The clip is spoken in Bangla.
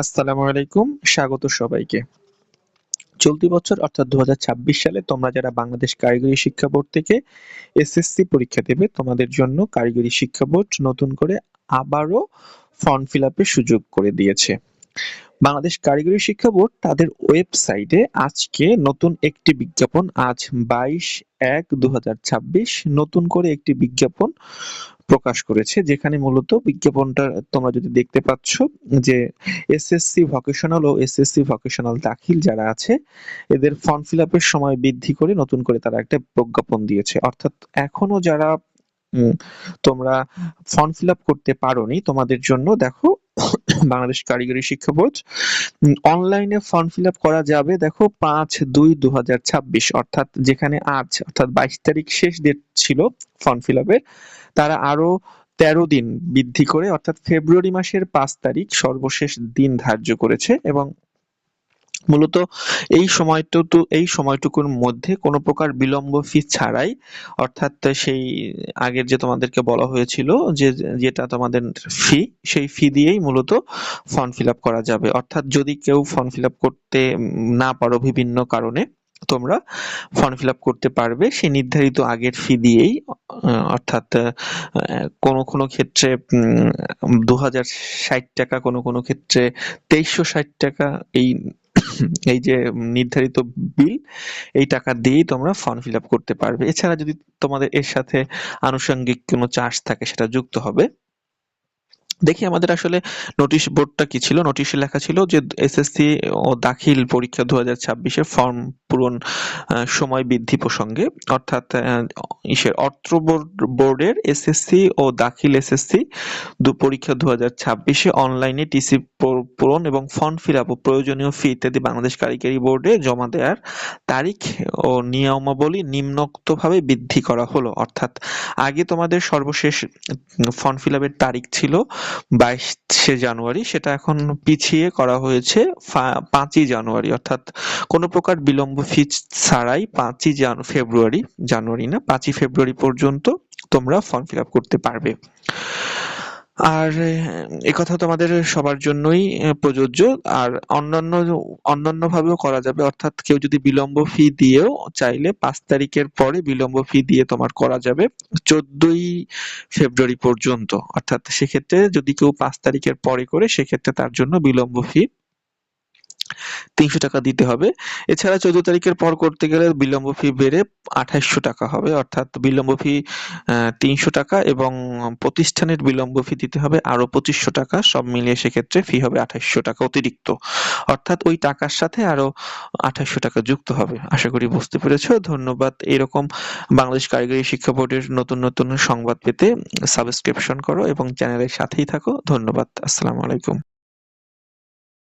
আসসালামু আলাইকুম, স্বাগত সবাইকে। চলতি বছর, অর্থাৎ দু সালে, তোমরা যারা বাংলাদেশ কারিগরি শিক্ষা বোর্ড থেকে এসএসসি পরীক্ষা দেবে, তোমাদের জন্য কারিগরি শিক্ষা বোর্ড নতুন করে আবারও ফর্ম ফিল সুযোগ করে দিয়েছে। বাংলাদেশ কারিগরি শিক্ষা বোর্ড তাদের ওয়েবসাইটে আজকে নতুন একটি বিজ্ঞাপন, আজ বাইশ এক দু নতুন করে একটি বিজ্ঞাপন প্রকাশ করেছে, যেখানে মূলত বিজ্ঞাপনটা তোমরা যদি দেখতে পাচ্ছ যে এসএসসি ভকেশনাল ও এসএসসি ভকেশনাল দাখিল যারা আছে, এদের ফর্ম ফিল আপের সময় বৃদ্ধি করে নতুন করে তারা একটা প্রজ্ঞাপন দিয়েছে। অর্থাৎ এখনও যারা তোমরা ফর্ম ফিল আপ করতে পারোনি তোমাদের জন্য, দেখো বাংলাদেশ কারিগরি শিক্ষা বোর্ড। অনলাইনে ফর্ম ফিল করা যাবে, দেখো, পাঁচ দুই দু হাজার ছাব্বিশ, অর্থাৎ যেখানে আজ, অর্থাৎ বাইশ তারিখ শেষ ডেট ছিল ফর্ম ফিল তারা আরও তেরো দিন বৃদ্ধি করে, অর্থাৎ ফেব্রুয়ারি মাসের পাঁচ তারিখ সর্বশেষ দিন ধার্য করেছে এবং মূলত এই সময়টুকু, এই সময়টুকুর মধ্যে কোনো প্রকার বিলম্ব ফি ছাড়াই, অর্থাৎ সেই আগের যে তোমাদেরকে বলা হয়েছিল যে যেটা তোমাদের ফি সেই ফি দিয়েই মূলত ফর্ম ফিল আপ করা যাবে। অর্থাৎ যদি কেউ ফর্ম ফিল আপ করতে না পারো বিভিন্ন কারণে, তোমরা ফর্ম ফিল আপ করতে পারবে। সেই নির্ধারিত আগের ফি দিয়েই অর্থাৎ কোনো কোনো ক্ষেত্রে দু হাজার ষাট টাকা, কোনো কোনো ক্ষেত্রে তেইশশো ষাট টাকা, এই এই যে নির্ধারিত বিল, এই টাকা দিয়েই তোমরা ফর্ম ফিল আপ করতে পারবে। এছাড়া যদি তোমাদের এর সাথে আনুষঙ্গিক কোনো চার্জ থাকে, সেটা যুক্ত হবে। দেখি আমাদের আসলে নোটিশ বোর্ডটা কি ছিল? নোটিশে লেখা ছিল যে এসএসসি ও দাখিল পরীক্ষা দু হাজার ছাব্বিশে ফর্ম পূরণ সময় বৃদ্ধি প্রসঙ্গে। অর্থাৎ ইসের অর্থ বোর্ডের এসএসসি ও দাখিল এসএসসি দু পরীক্ষা দু হাজার ছাব্বিশে অনলাইনে টিসি পূরণ এবং ফর্ম ফিল আপ ও প্রয়োজনীয় ফি ইত্যাদি বাংলাদেশ কারিগরি বোর্ডে জমা দেওয়ার তারিখ ও নিয়মাবলী নিম্নোক্তভাবে বৃদ্ধি করা হলো। অর্থাৎ, আগে তোমাদের সর্বশেষ ফর্ম ফিল আপের তারিখ ছিল বাইশে জানুয়ারি, সেটা এখন পিছিয়ে করা হয়েছে পাঁচই জানুয়ারি। অর্থাৎ কোনো প্রকার বিলম্ব ফি ছাড়াই পাঁচই ফেব্রুয়ারি, জানুয়ারি না, পাঁচই ফেব্রুয়ারি পর্যন্ত তোমরা ফর্ম ফিল আপ করতে পারবে। আর একথা তোমাদের সবার জন্যই প্রযোজ্য। আর অন্যান্য অন্যান্য ভাবেও করা যাবে। অর্থাৎ কেউ যদি বিলম্ব ফি দিয়েও চাইলে পাঁচ তারিখের পরে বিলম্ব ফি দিয়ে তোমার করা যাবে চোদ্দই ফেব্রুয়ারি পর্যন্ত। অর্থাৎ সেক্ষেত্রে যদি কেউ পাঁচ তারিখের পরে করে, সেক্ষেত্রে তার জন্য বিলম্ব ফি তিনশো টাকা দিতে হবে। এছাড়া চোদ্দ তারিখের পর করতে গেলে বিলম্ব ফি বেড়ে আঠাইশশো টাকা হবে। অর্থাৎ বিলম্ব ফি তিনশো টাকা এবং প্রতিষ্ঠানের বিলম্ব ফি দিতে হবে আরও পঁচিশশো টাকা। সব মিলিয়ে সেক্ষেত্রে ফি হবে আঠাইশশো টাকা অতিরিক্ত। অর্থাৎ ওই টাকার সাথে আরও আঠাইশশো টাকা যুক্ত হবে। আশা করি বুঝতে পেরেছ। ধন্যবাদ। এরকম বাংলাদেশ কারিগরি শিক্ষা বোর্ডের নতুন নতুন সংবাদ পেতে সাবস্ক্রিপশন করো এবং চ্যানেলের সাথেই থাকো। ধন্যবাদ। আসসালামু আলাইকুম।